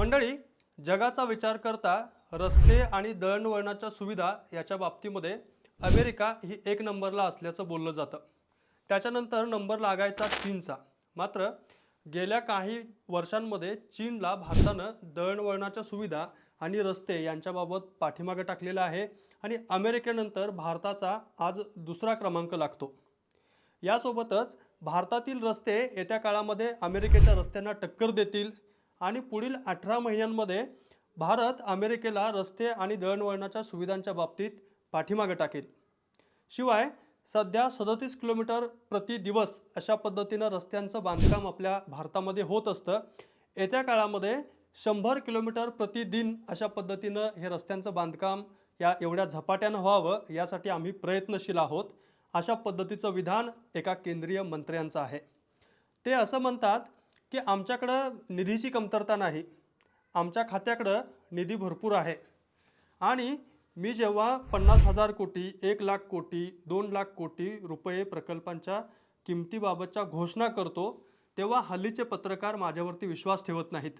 मंडळी जगाचा विचार करता रस्ते आणि दळणवळणाच्या सुविधा याच्या बाबतीमध्ये अमेरिका ही एक नंबरला असल्याचं बोललं जातं. त्याच्यानंतर नंबर लागायचा चीनचा. मात्र गेल्या काही वर्षांमध्ये चीनला भारतानं दळणवळणाच्या सुविधा आणि रस्ते यांच्याबाबत पाठीमागे टाकलेलं आहे आणि अमेरिकेनंतर भारताचा आज दुसरा क्रमांक लागतो. यासोबतच भारतातील रस्ते येत्या काळामध्ये अमेरिकेच्या रस्त्यांना टक्कर देतील आणि पुढील अठरा महिन्यांमध्ये भारत अमेरिकेला रस्ते आणि दळणवळणाच्या सुविधांच्या बाबतीत पाठीमागे टाकेल. शिवाय सध्या सदतीस किलोमीटर प्रति दिवस अशा पद्धतीनं रस्त्यांचं बांधकाम आपल्या भारतामध्ये होत असतं. येत्या काळामध्ये शंभर किलोमीटर प्रतिदिन अशा पद्धतीनं हे रस्त्यांचं बांधकाम या एवढ्या झपाट्यानं व्हावं यासाठी आम्ही प्रयत्नशील आहोत. अशा पद्धतीचं विधान एका केंद्रीय मंत्र्यांचं आहे. ते असं म्हणतात की आमच्याकडं निधीची कमतरता नाही. आमच्या खात्याकडं निधी भरपूर आहे. आणि मी जेव्हा पन्नास हजार कोटी एक लाख कोटी दोन लाख कोटी रुपये प्रकल्पांच्या किमतीबाबतच्या घोषणा करतो तेव्हा हल्लीचे पत्रकार माझ्यावरती विश्वास ठेवत नाहीत.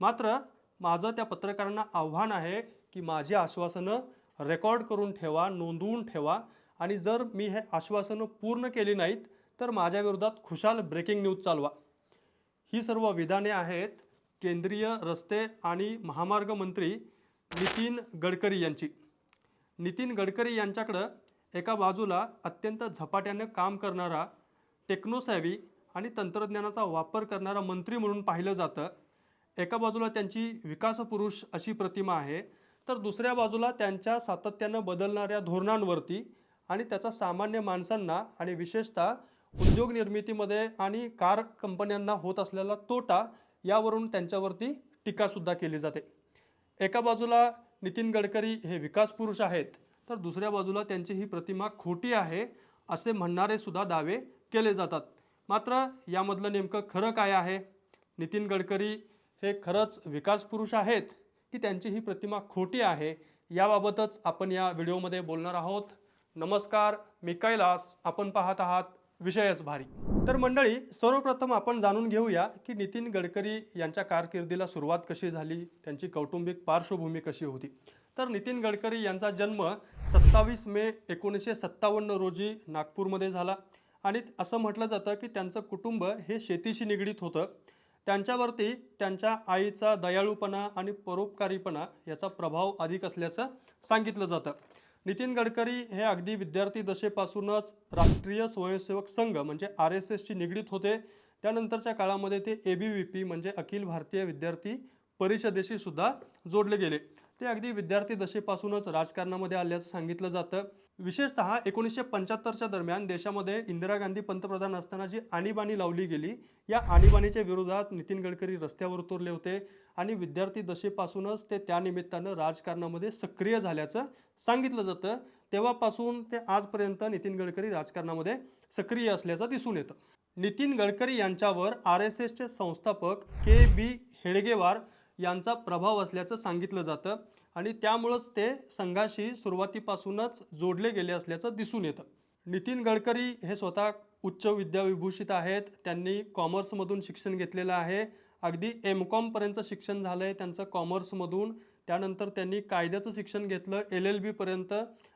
मात्र माझं त्या पत्रकारांना आव्हान आहे की माझी आश्वासनं रेकॉर्ड करून ठेवा नोंदवून ठेवा. आणि जर मी हे आश्वासनं पूर्ण केली नाहीत तर माझ्याविरोधात खुशाल ब्रेकिंग न्यूज चालवा. ही सर्व विधाने आहेत केंद्रीय रस्ते आणि महामार्ग मंत्री नितीन गडकरी यांची. नितीन गडकरी यांच्याकडं एका बाजूला अत्यंत झपाट्यानं काम करणारा टेक्नोसॅवी आणि तंत्रज्ञानाचा वापर करणारा मंत्री म्हणून पाहिलं जातं. एका बाजूला त्यांची विकासपुरुष अशी प्रतिमा आहे तर दुसऱ्या बाजूला त्यांच्या सातत्यानं बदलणाऱ्या धोरणांवरती आणि त्याचा सामान्य माणसांना आणि विशेषतः उद्योग निर्मितीमध्ये आणि कार कंपन्यांना होत असलेला तोटा यावरून त्यांच्यावरती टीकासुद्धा केली जाते. एका बाजूला नितीन गडकरी हे विकास पुरुष आहेत तर दुसऱ्या बाजूला त्यांची ही प्रतिमा खोटी आहे असे म्हणणारे सुद्धा दावे केले जातात. मात्र यामधलं नेमकं खरं काय आहे? नितीन गडकरी हे खरंच विकास पुरुष आहेत की त्यांची ही प्रतिमा खोटी आहे याबाबतच आपण या व्हिडिओमध्ये बोलणार आहोत. नमस्कार मी कैलास. आपण पाहत आहात विषयच भारी. तर मंडळी सर्वप्रथम आपण जाणून घेऊया की नितीन गडकरी यांच्या कारकिर्दीला सुरुवात कशी झाली त्यांची कौटुंबिक पार्श्वभूमी कशी होती. तर नितीन गडकरी यांचा जन्म सत्तावीस मे एकोणीसशे सत्तावन्न रोजी नागपूरमध्ये झाला आणि असं म्हटलं जातं की त्यांचं कुटुंब हे शेतीशी निगडीत होतं. त्यांच्यावरती त्यांच्या आईचा दयाळूपणा आणि परोपकारीपणा याचा प्रभाव अधिक असल्याचं सांगितलं जातं. नितीन गडकरी हे अगदी विद्यार्थी दशेपासूनच राष्ट्रीय स्वयंसेवक संघ म्हणजे आर एस एसशी निगडीत होते. त्यानंतरच्या काळामध्ये ते ए बी व्ही पी म्हणजे अखिल भारतीय विद्यार्थी परिषदेशी सुद्धा जोडले गेले. ते अगदी विद्यार्थी दशेपासूनच राजकारणामध्ये आल्याचं सांगितलं जातं. विशेषतः एकोणीसशे पंच्याहत्तरच्या दरम्यान देशामध्ये इंदिरा गांधी पंतप्रधान असताना जी आणीबाणी लावली गेली या आणीबाणीच्या विरोधात नितीन गडकरी रस्त्यावर उतरले होते. आणि विद्यार्थी दशेपासूनच ते त्यानिमित्तानं राजकारणामध्ये सक्रिय झाल्याचं सांगितलं जातं. तेव्हापासून ते आजपर्यंत नितीन गडकरी राजकारणामध्ये सक्रिय असल्याचं दिसून येतं. नितीन गडकरी यांच्यावर आर एस एसचे संस्थापक के बी हेडगेवार यांचा प्रभाव असल्याचं सांगितलं जातं आणि त्यामुळंच ते संघाशी सुरुवातीपासूनच जोडले गेले असल्याचं दिसून येतं. नितीन गडकरी हे स्वतः उच्च विद्याविभूषित आहेत. त्यांनी कॉमर्समधून शिक्षण घेतलेलं आहे. अगदी एम कॉमपर्यंत शिक्षण झालं आहे त्यांचं कॉमर्समधून. त्यानंतर त्यांनी कायद्याचं शिक्षण घेतलं एल एल बीपर्यंत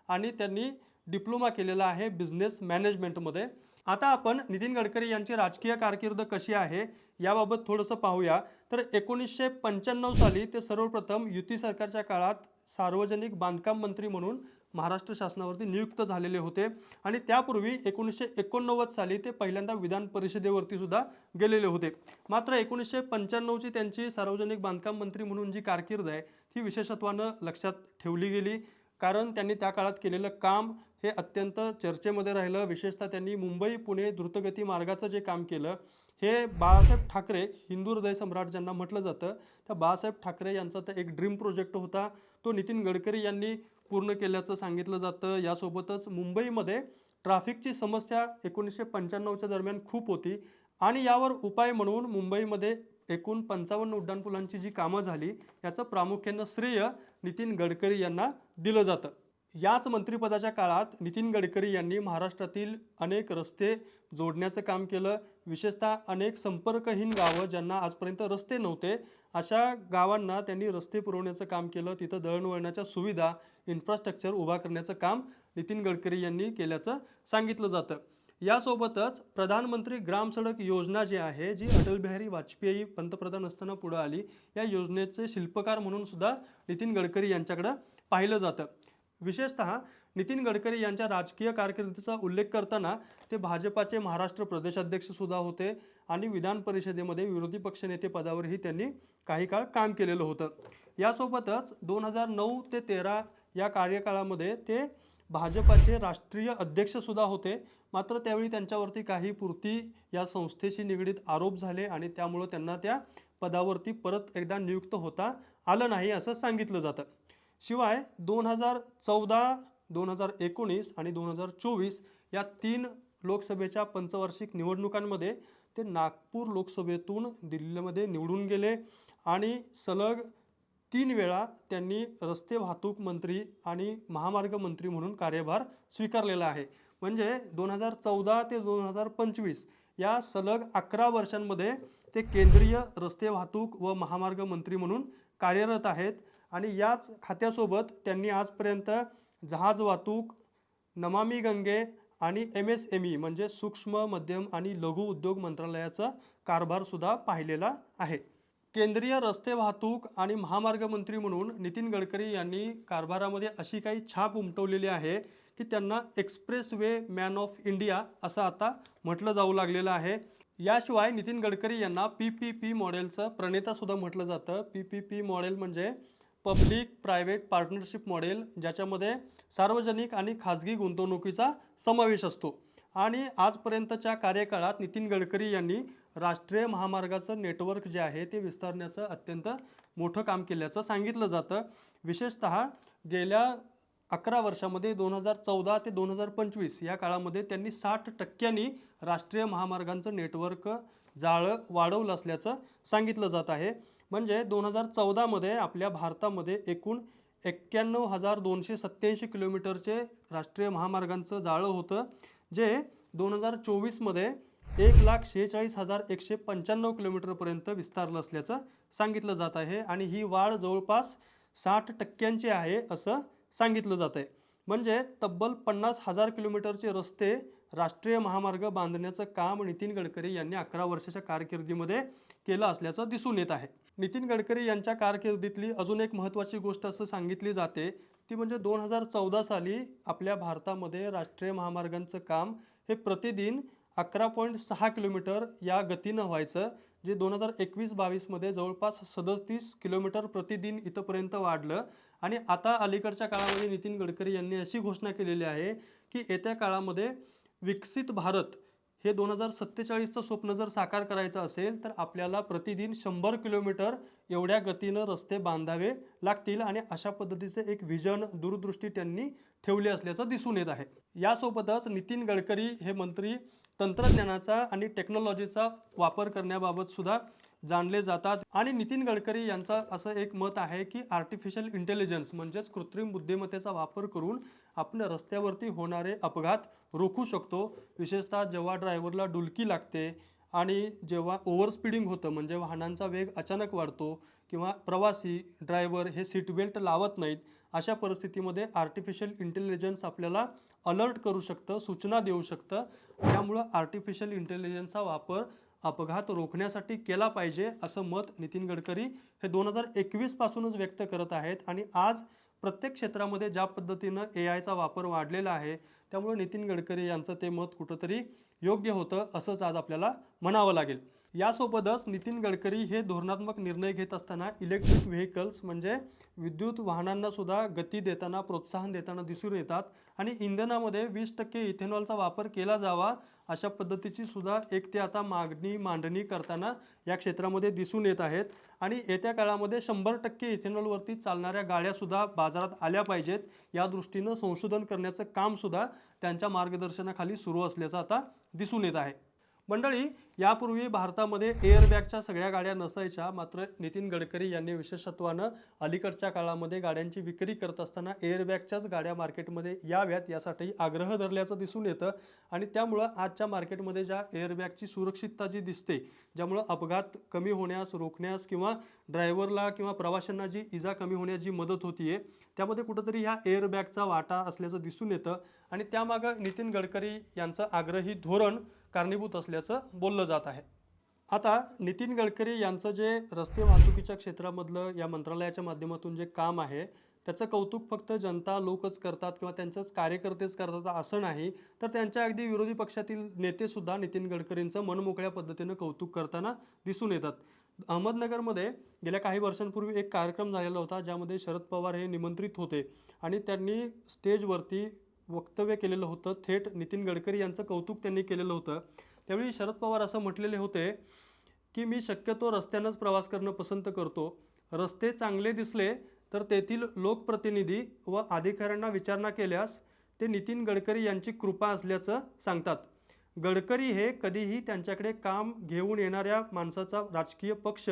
आणि त्यांनी डिप्लोमा केलेला आहे बिझनेस मॅनेजमेंटमध्ये. आता आपण नितीन गडकरी यांची राजकीय कारकीर्द कशी आहे याबाबत थोडंसं पाहूया. तर एकोणीसशे पंच्याण्णव साली ते सर्वप्रथम युती सरकारच्या काळात सार्वजनिक बांधकाम मंत्री म्हणून महाराष्ट्र शासनावरती नियुक्त झालेले होते. आणि त्यापूर्वी एकोणीसशे एकोणनव्वद साली ते पहिल्यांदा विधान परिषदेवरती सुद्धा गेलेले होते. मात्र एकोणीसशे पंच्याण्णवची त्यांची सार्वजनिक बांधकाम मंत्री म्हणून जी कारकीर्द आहे ती विशेषत्वानं लक्षात ठेवली गेली. कारण त्यांनी त्या काळात केलेलं काम हे अत्यंत चर्चेमध्ये राहिलं. विशेषतः त्यांनी मुंबई पुणे द्रुतगती मार्गाचं जे काम केलं हे बाळासाहेब ठाकरे हिंदू हृदय सम्राट ज्यांना म्हटलं जातं त्या बाळासाहेब ठाकरे यांचा तर एक ड्रीम प्रोजेक्ट होता. तो नितीन गडकरी यांनी पूर्ण केल्याचं सांगितलं जातं. यासोबतच मुंबईमध्ये ट्रॅफिकची समस्या एकोणीसशे पंच्याण्णवच्या दरम्यान खूप होती आणि यावर उपाय म्हणून मुंबईमध्ये एकूण पंचावन्न उड्डाणपुलांची जी कामं झाली याचं प्रामुख्यानं श्रेय नितीन गडकरी यांना दिलं जातं. याच मंत्रिपदाच्या काळात नितीन गडकरी यांनी महाराष्ट्रातील अनेक रस्ते जोडण्याचं काम केलं. विशेषतः अनेक संपर्कहीन गावं ज्यांना आजपर्यंत रस्ते नव्हते अशा गावांना त्यांनी रस्ते पुरवण्याचं काम केलं. तिथं दळणवळणाच्या सुविधा इन्फ्रास्ट्रक्चर उभा करण्याचं काम नितीन गडकरी यांनी केल्याचं सांगितलं जातं. यासोबतच प्रधानमंत्री ग्राम सडक योजना जी आहे जी अटल बिहारी वाजपेयी पंतप्रधान असताना पुढं आली या योजनेचे शिल्पकार म्हणून सुद्धा नितीन गडकरी यांच्याकडं पाहिलं जातं. विशेषतः नितीन गडकरी यांच्या राजकीय कारकिर्दीचा उल्लेख करताना ते भाजपाचे महाराष्ट्र प्रदेशाध्यक्षसुद्धा होते आणि विधान परिषदेमध्ये विरोधी पक्षनेते पदावरही त्यांनी काही काळ काम केलेलं होतं. यासोबतच दोन हजार नऊ ते तेरा या कार्यकाळामध्ये ते भाजपाचे राष्ट्रीय अध्यक्षसुद्धा होते. मात्र त्यावेळी त्यांच्यावरती काही पुरती या संस्थेशी निगडीत आरोप झाले आणि त्यामुळं त्यांना त्या पदावरती परत एकदा नियुक्त होता आलं नाही असं सांगितलं जातं. शिवाय दोन हजार चौदा दोन हजार एकोणीस आणि दोन हजार चोवीस या तीन लोकसभेच्या पंचवार्षिक निवडणुकांमध्ये ते नागपूर लोकसभेतून दिल्लीमध्ये निवडून गेले आणि सलग तीन वेळा त्यांनी रस्ते वाहतूक मंत्री आणि महामार्ग मंत्री म्हणून कार्यभार स्वीकारलेला आहे. म्हणजे दोन हजार चौदा ते दोन हजार पंचवीस या सलग अकरा वर्षांमध्ये ते केंद्रीय रस्ते वाहतूक व महामार्ग मंत्री म्हणून कार्यरत आहेत आणि याच खात्यासोबत त्यांनी आजपर्यंत जहाज वाहतूक नमामी गंगे आणि एम एस एम ई म्हणजे सूक्ष्म मध्यम आणि लघु उद्योग मंत्रालयाचा कारभारसुद्धा पाहिलेला आहे. केंद्रीय रस्ते वाहतूक आणि महामार्ग मंत्री म्हणून नितीन गडकरी यांनी कारभारामध्ये अशी काही छाप उमटवलेली आहे की त्यांना expressway man of India असं आता म्हटलं जाऊ लागलेलं आहे. याशिवाय नितीन गडकरी यांना पी पी पी मॉडेलचं प्रणेतासुद्धा म्हटलं जातं. पी पी पी मॉडेल म्हणजे पब्लिक प्रायव्हेट पार्टनरशिप मॉडेल ज्याच्यामध्ये सार्वजनिक आणि खाजगी गुंतवणुकीचा समावेश असतो. आणि आजपर्यंतच्या कार्यकाळात नितीन गडकरी यांनी राष्ट्रीय महामार्गाचं नेटवर्क जे आहे ते विस्तारण्याचं अत्यंत मोठं काम केल्याचं सांगितलं जातं. विशेषत गेल्या अकरा वर्षामध्ये दोन हजार चौदा ते दोन हजार पंचवीस या काळामध्ये त्यांनी साठ टक्क्यांनी राष्ट्रीय महामार्गांचं नेटवर्क जाळं वाढवलं असल्याचं सांगितलं जात आहे. म्हणजे दोन हजार चौदामध्ये आपल्या भारतामध्ये एकूण एक्क्याण्णव हजार दोनशे सत्त्याऐंशी किलोमीटरचे राष्ट्रीय महामार्गांचं जाळं होतं जे दोन हजार चोवीसमध्ये एक लाख शेहेचाळीस हजार एकशे पंच्याण्णव किलोमीटरपर्यंत विस्तारलं असल्याचं सांगितलं जात आहे आणि ही वाढ जवळपास साठ टक्क्यांची आहे असं सांगितलं जात आहे. म्हणजे तब्बल पन्नास हजार किलोमीटरचे रस्ते राष्ट्रीय महामार्ग बांधण्याचं काम नितीन गडकरी यांनी अकरा वर्षाच्या कारकिर्दीमध्ये केलं असल्याचं दिसून येत आहे. नितीन गडकरी यांच्या कारकिर्दीतली अजून एक महत्त्वाची गोष्ट असं सांगितली जाते ती म्हणजे दोन हजार चौदा साली आपल्या भारतामध्ये राष्ट्रीय महामार्गांचं काम हे प्रतिदिन अकरा पॉईंट सहा किलोमीटर या गतीनं व्हायचं जे दोन हजार एकवीस बावीसमध्ये जवळपास सदतीस किलोमीटर प्रतिदिन इथंपर्यंत वाढलं. आणि आता अलीकडच्या काळामध्ये नितीन गडकरी यांनी अशी घोषणा केलेली आहे की येत्या काळामध्ये विकसित भारत हे दोन हजार सत्तेचाळीसचं स्वप्न जर साकार करायचं असेल तर आपल्याला प्रतिदिन शंभर किलोमीटर एवढ्या गतीनं रस्ते बांधावे लागतील आणि अशा पद्धतीचे एक व्हिजन दूरदृष्टी त्यांनी ठेवली असल्याचं दिसून येत आहे. यासोबतच नितीन गडकरी हे मंत्री तंत्रज्ञानाचा आणि टेक्नॉलॉजीचा वापर करण्याबाबत सुद्धा जाणले जातात. आणि नितीन गडकरी यांचा असं एक मत आहे की आर्टिफिशियल इंटेलिजन्स म्हणजेच कृत्रिम बुद्धिमत्तेचा वापर करून आपण रस्त्यावरती होणारे अपघात रोखू शकतो. विशेषतः जेव्हा ड्रायव्हरला डुलकी लागते आणि जेव्हा ओव्हरस्पीडिंग होतं म्हणजे वाहनांचा वेग अचानक वाढतो किंवा प्रवासी ड्रायव्हर हे सीट बेल्ट लावत नाहीत अशा परिस्थितीमध्ये आर्टिफिशियल इंटेलिजन्स आपल्याला अलर्ट करू शकतं सूचना देऊ शकतं. त्यामुळं आर्टिफिशियल इंटेलिजन्सचा वापर अपघात रोखण्यासाठी केला पाहिजे असं मत नितीन गडकरी हे दोन हजार एकवीसपासूनच व्यक्त करत आहेत. आणि आज प्रत्येक क्षेत्रामध्ये ज्या पद्धतीनं ए आयचा वापर वाढलेला आहे त्यामुळे नितीन गडकरी यांचं ते मत कुठंतरी योग्य होतं असंच आज आपल्याला म्हणावं लागेल. यासोबतच नितीन गडकरी हे धोरणात्मक निर्णय घेत असताना इलेक्ट्रिक व्हेकल्स म्हणजे विद्युत वाहनांना सुद्धा गती देताना प्रोत्साहन देताना दिसून येतात आणि इंधनामध्ये वीस टक्के इथेनॉलचा वापर केला जावा अशा पद्धतीची सुद्धा एक ते आता मागणी मांडणी करताना या क्षेत्रामध्ये दिसून येत आहेत. आणि येत्या काळामध्ये शंभर टक्के इथेनॉलवरती चालणाऱ्या गाड्यासुद्धा बाजारात आल्या पाहिजेत. या दृष्टीनं संशोधन करण्याचं कामसुद्धा त्यांच्या मार्गदर्शनाखाली सुरू असल्याचं आता दिसून येत आहे. मंडळी यापूर्वी भारतामध्ये एअरबॅगच्या सगळ्या गाड्या नसायच्या मात्र नितीन गडकरी यांनी विशेषत्वानं अलीकडच्या काळामध्ये गाड्यांची विक्री करत असताना एअरबॅगच्याच गाड्या मार्केटमध्ये याव्यात यासाठी आग्रह धरल्याचं दिसून येतं आणि त्यामुळं आजच्या मार्केटमध्ये ज्या एअरबॅगची सुरक्षितता जी दिसते ज्यामुळं अपघात कमी होण्यास रोखण्यास किंवा ड्रायव्हरला किंवा प्रवाशांना जी इजा कमी होण्यास जी मदत होतीये त्यामध्ये कुठंतरी ह्या एअरबॅगचा वाटा असल्याचं दिसून येतं आणि त्यामागं नितीन गडकरी यांचं आग्रही धोरण कारणीभूत असल्याचं बोललं जात आहे. आता नितीन गडकरी यांचं जे रस्ते वाहतुकीच्या क्षेत्रामधलं या मंत्रालयाच्या माध्यमातून जे काम आहे त्याचं कौतुक फक्त जनता लोकच करतात किंवा त्यांचंच कार्यकर्तेच करतात असं नाही. तर त्यांच्या अगदी विरोधी पक्षातील नेतेसुद्धा नितीन गडकरींचं मनमोकळ्या पद्धतीनं कौतुक करताना दिसून येतात. अहमदनगरमध्ये गेल्या काही वर्षांपूर्वी एक कार्यक्रम झालेला होता ज्यामध्ये शरद पवार हे निमंत्रित होते आणि त्यांनी स्टेजवरती वक्तव्य केलेलं होतं. थेट नितीन गडकरी यांचं कौतुक त्यांनी केलेलं होतं. त्यावेळी शरद पवार असं म्हटलेले होते की मी शक्यतो रस्त्यानंच प्रवास करणं पसंत करतो. रस्ते चांगले दिसले तर तेथील लोकप्रतिनिधी व अधिकाऱ्यांना विचारणा केल्यास ते नितीन गडकरी यांची कृपा असल्याचं सांगतात. गडकरी हे कधीही त्यांच्याकडे काम घेऊन येणाऱ्या माणसाचा राजकीय पक्ष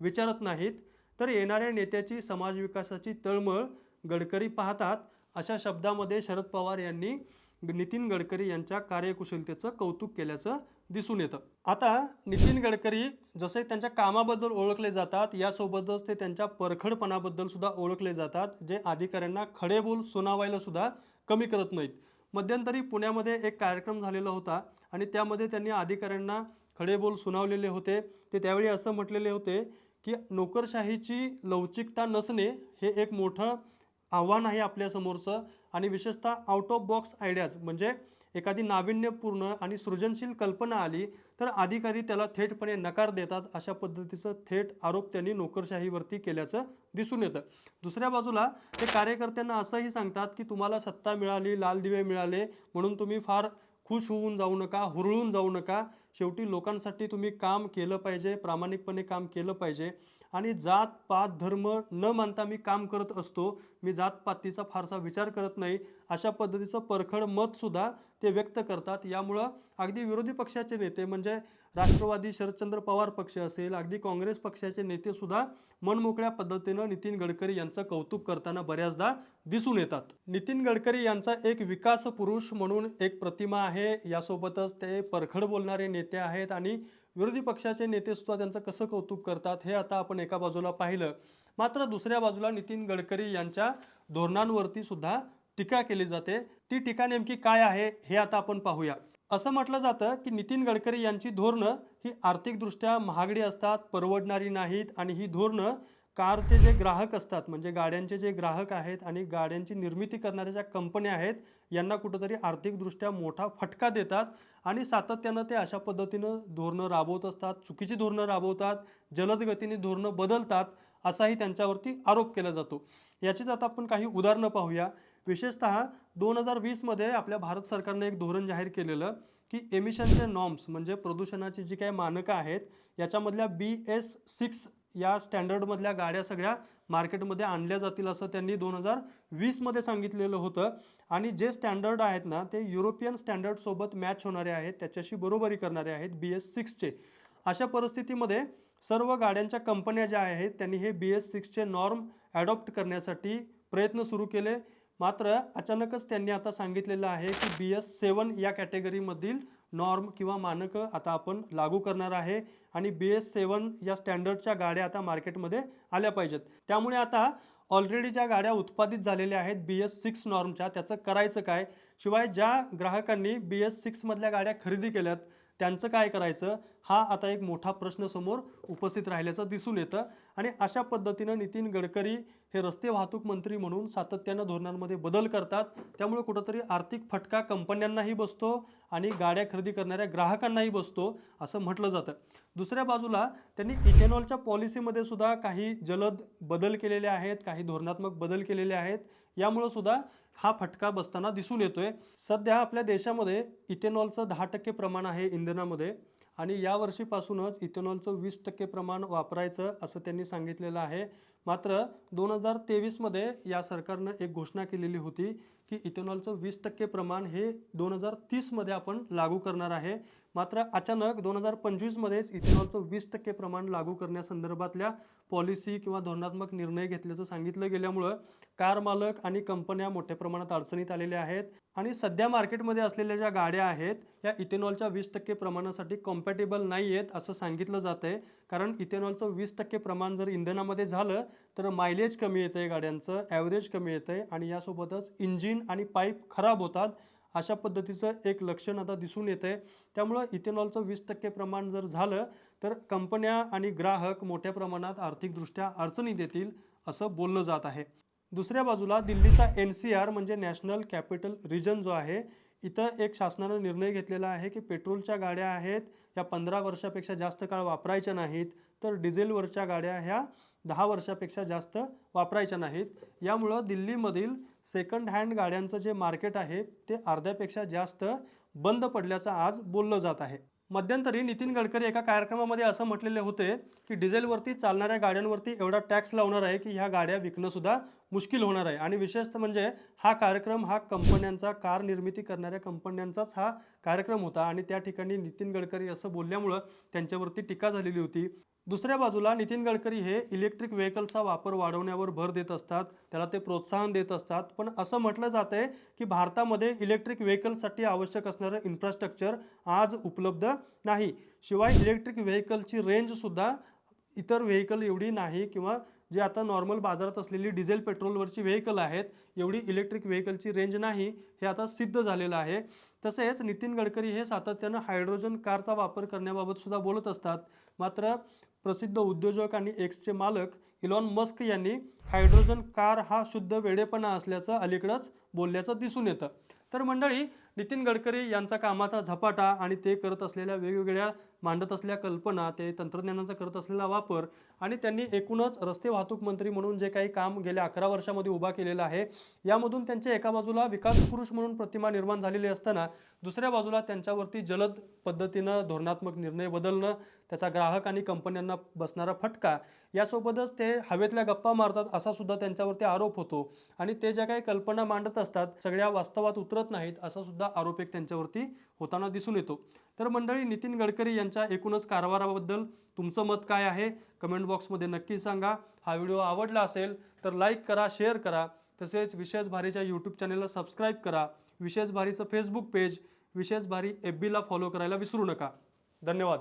विचारत नाहीत. तर येणाऱ्या नेत्याची समाज विकासाची तळमळ गडकरी पाहतात. अशा शब्दामध्ये शरद पवार यांनी नितीन गडकरी यांच्या कार्यकुशलतेचं कौतुक केल्याचं दिसून येतं. आता नितीन गडकरी जसे त्यांच्या कामाबद्दल ओळखले जातात यासोबतच ते त्यांच्या परखडपणाबद्दल सुद्धा ओळखले जातात जे अधिकाऱ्यांना खडे बोल सुनावायला सुद्धा कमी करत नाहीत. मध्यंतरी पुण्यामध्ये एक कार्यक्रम झालेला होता आणि त्यामध्ये त्यांनी अधिकाऱ्यांना खडे बोल सुनावलेले होते. ते त्यावेळी असं म्हटलेले होते की नोकरशाहीची लवचिकता नसणे हे एक मोठं आव्हान आहे आपल्यासमोरचं आणि विशेषतः आउट ऑफ बॉक्स आयडियाज म्हणजे एखादी नाविन्यपूर्ण आणि सृजनशील कल्पना आली तर अधिकारी त्याला थेटपणे नकार देतात अशा पद्धतीचं थेट आरोप त्यांनी नोकरशाहीवरती केल्याचं दिसून येतं. दुसऱ्या बाजूला ते कार्यकर्त्यांना असंही सांगतात की तुम्हाला सत्ता मिळाली लाल दिवे मिळाले म्हणून तुम्ही फार खुश होऊन जाऊ नका हुरळून जाऊ नका. शेवटी लोकांसाठी तुम्ही काम केलं पाहिजे प्रामाणिकपणे काम केलं पाहिजे. आणि जात पात धर्म न मानता मी काम करत असतो. मी जात पातीचा फारसा विचार करत नाही. अशा पद्धतीचं परखड मतसुद्धा ते व्यक्त करतात. यामुळं अगदी विरोधी पक्षाचे नेते म्हणजे राष्ट्रवादी शरदचंद्र पवार पक्ष असेल अगदी काँग्रेस पक्षाचे नेतेसुद्धा मनमोकळ्या पद्धतीनं नितीन गडकरी यांचं कौतुक करताना बऱ्याचदा दिसून येतात. नितीन गडकरी यांचा एक विकास पुरुष म्हणून एक प्रतिमा आहे. यासोबतच ते परखड बोलणारे नेते आहेत आणि विरोधी पक्षाचे नेतेसुद्धा त्यांचं कसं कौतुक करतात हे आता आपण एका बाजूला पाहिलं. मात्र दुसऱ्या बाजूला नितीन गडकरी यांच्या धोरणांवरती सुद्धा टीका केली जाते. ती टीका नेमकी काय आहे हे आता आपण पाहूया. असं म्हटलं जातं की नितीन गडकरी यांची धोरणं ही आर्थिकदृष्ट्या महागडी असतात परवडणारी नाहीत आणि ही धोरणं कारचे जे ग्राहक असतात म्हणजे गाड्यांचे जे ग्राहक आहेत आणि गाड्यांची निर्मिती करणाऱ्या ज्या कंपन्या आहेत यांना कुठंतरी आर्थिकदृष्ट्या मोठा फटका देतात आणि सातत्यानं ते अशा पद्धतीनं धोरणं राबवत असतात चुकीची धोरणं राबवतात जलद गतीने धोरणं बदलतात असाही त्यांच्यावरती आरोप केला जातो. याचीच आता आपण काही उदाहरणं पाहूया. विशेषतः दोन हजार वीसमध्ये आपल्या भारत सरकारने एक धोरण जाहीर केलेलं की एमिशनचे नॉर्म्स म्हणजे प्रदूषणाची जी काही मानकं आहेत याच्यामधल्या बी एस सिक्स या स्टँडर्डमधल्या गाड्या सगळ्या मार्केटमध्ये आणल्या जातील असं त्यांनी दोन हजार वीसमध्ये सांगितलेलं होतं. आणि जे स्टँडर्ड आहेत ना ते युरोपियन स्टँडर्डसोबत मॅच होणारे आहेत त्याच्याशी बरोबरी करणारे आहेत बी एस सिक्सचे अशा परिस्थितीमध्ये सर्व गाड्यांच्या कंपन्या ज्या आहेत त्यांनी हे बी एस सिक्सचे नॉर्म ॲडॉप्ट करण्यासाठी प्रयत्न सुरू केले. मात्र अचानकच त्यांनी आता सांगितलेलं आहे की बी एस सेवन या कॅटेगरीमधील नॉर्म किंवा मानकं आता आपण लागू करणार आहे आणि बी एस सेवन या स्टँडर्डच्या गाड्या आता मार्केटमध्ये आल्या पाहिजेत. त्यामुळे आता ऑलरेडी ज्या गाड्या उत्पादित झालेल्या आहेत बी एस सिक्स नॉर्मच्या त्याचं करायचं काय? शिवाय ज्या ग्राहकांनी बी एस सिक्समधल्या गाड्या खरेदी केल्यात त्यांचं काय करायचं? हा आता एक मोठा प्रश्न समोर उपस्थित राहिल्याचं दिसून येतं. आणि अशा पद्धतीनं नितीन गडकरी हे रस्ते वाहतूक मंत्री म्हणून सातत्यानं धोरणांमध्ये बदल करतात. त्यामुळे कुठंतरी आर्थिक फटका कंपन्यांनाही बसतो आणि गाड्या खरेदी करणाऱ्या ग्राहकांनाही बसतो असं म्हटलं जातं. दुसऱ्या बाजूला त्यांनी इथेनॉलच्या पॉलिसीमध्ये सुद्धा काही जलद बदल केलेले आहेत काही धोरणात्मक बदल केलेले आहेत. यामुळं सुद्धा हा फटका बसताना दिसून येतोय. सध्या आपल्या देशामध्ये इथेनॉलचं दहा टक्के प्रमाण आहे इंधनामध्ये. आणि यावर्षीपासूनच इथेनॉलचं वीस टक्के प्रमाण वापरायचं असं त्यांनी सांगितलेलं आहे. मात्र दोन हजार तेवीसमध्ये या सरकारनं एक घोषणा केलेली होती की इथेनॉलचं वीस टक्के प्रमाण हे दोन हजार तीसमध्ये आपण लागू करणार आहे. मात्र अचानक दोन हजार पंचवीसमध्येच इथेनॉलचं वीस टक्के प्रमाण लागू करण्यासंदर्भातल्या पॉलिसी किंवा धोरणात्मक निर्णय घेतल्याचं सांगितलं गेल्यामुळं कार मालक आणि कंपन्या मोठ्या प्रमाणात अडचणीत आलेल्या आहेत. आणि सध्या मार्केटमध्ये असलेल्या ज्या गाड्या आहेत या इथेनॉलच्या वीस टक्के प्रमाणासाठी कॉम्पॅटेबल नाही आहेत असं सांगितलं जातं आहे कारण इथेनॉलचं वीस टक्के प्रमाण जर इंधनामध्ये झालं तर मायलेज कमी येतं आहे गाड्यांचं ॲव्हरेज कमी येतं आहे आणि यासोबतच इंजिन आणि पाईप खराब होतात. अशा पद्धतीचं एक लक्षण आता दिसून येतं आहे त्यामुळं इथेनॉलचं वीस टक्के प्रमाण जर झालं तर कंपन्या आणि ग्राहक मोठ्या प्रमाणात आर्थिकदृष्ट्या अडचणीत येतील असं बोललं जात आहे. दुसऱ्या बाजूला दिल्लीचा एन सी आर म्हणजे नॅशनल कॅपिटल रिजन जो आहे इथं एक शासनानं निर्णय घेतलेला आहे की पेट्रोलच्या गाड्या आहेत या पंधरा वर्षापेक्षा जास्त काळ वापरायच्या नाहीत तर डिझेलवरच्या गाड्या ह्या दहा वर्षापेक्षा जास्त वापरायच्या नाहीत. यामुळं दिल्लीमधील सेकंड हँड गाड्यांचं जे मार्केट आहे ते अर्ध्यापेक्षा जास्त बंद पडल्याचं आज बोललं जात आहे. मध्यंतरी नितीन गडकरी एका कार्यक्रमामध्ये असं म्हटलेले होते की डिझेलवरती चालणाऱ्या गाड्यांवरती एवढा टॅक्स लावणार आहे की ह्या गाड्या विकणंसुद्धा मुश्किल होणार आहे. आणि विशेषतः म्हणजे हा कार्यक्रम हा कंपन्यांचा कार निर्मिती करणाऱ्या कंपन्यांचाच हा कार्यक्रम होता. आणि त्या ठिकाणी नितीन गडकरी असं बोलल्यामुळं त्यांच्यावरती टीका झालेली होती. दुसऱ्या बाजूला नितीन गडकरी हे इलेक्ट्रिक व्हेकलचा वापर वाढवण्यावर भर देत असतात. त्याला ते प्रोत्साहन देत असतात. पण असं म्हटलं जात आहे की भारतामध्ये इलेक्ट्रिक व्हेकलसाठी आवश्यक असणारं इन्फ्रास्ट्रक्चर आज उपलब्ध नाही. शिवाय इलेक्ट्रिक व्हेकलची रेंजसुद्धा इतर व्हेकल एवढी नाही किंवा जे आता नॉर्मल बाजारात असलेली डिझेल पेट्रोलवरची व्हेकल आहेत एवढी इलेक्ट्रिक व्हेकलची रेंज नाही हे आता सिद्ध झालेलं आहे. तसेच नितीन गडकरी हे सातत्यानं हायड्रोजन कारचा वापर करण्याबाबत सुद्धा बोलत असतात. मात्र प्रसिद्ध उद्योजक आणि एक्सचे मालक इलॉन मस्क यांनी हायड्रोजन कार हा शुद्ध वेडेपणा असल्याचं अलीकडंच बोलल्याचं दिसून येतं. तर मंडळी नितीन गडकरी यांचा कामाचा झपाटा आणि ते करत असलेल्या वेगवेगळ्या मांडत असलेल्या कल्पना ते तंत्रज्ञानाचा करत असलेला वापर आणि त्यांनी एकूणच रस्ते वाहतूक मंत्री म्हणून जे काही काम गेल्या अकरा वर्षामध्ये उभा केलेलं आहे यामधून त्यांच्या एका बाजूला विकास पुरुष म्हणून प्रतिमा निर्माण झालेली असताना दुसऱ्या बाजूला त्यांच्यावरती जलद पद्धतीनं धोरणात्मक निर्णय बदलणं त्याचा ग्राहक आणि कंपन्यांना बसणारा फटका यासोबतच ते हवेतल्या गप्पा मारतात असा सुद्धा त्यांच्यावरती आरोप होतो. आणि ते ज्या काही कल्पना मांडत असतात सगळ्या वास्तवात उतरत नाहीत असा सुद्धा आरोप एक त्यांच्यावरती होताना दिसून येतो. तर मंडळी नितीन गडकरी यांच्या एकूणच कारभाराबद्दल तुमचं मत काय आहे? कमेंट बॉक्समध्ये नक्की सांगा. हा व्हिडिओ आवडला असेल तर लाईक करा शेअर करा. तसेच विशेष भारीच्या यूट्यूब चॅनलला सबस्क्राईब करा. विशेष भारीचं फेसबुक पेज विशेष भारी एफ बीला फॉलो करायला विसरू नका. धन्यवाद.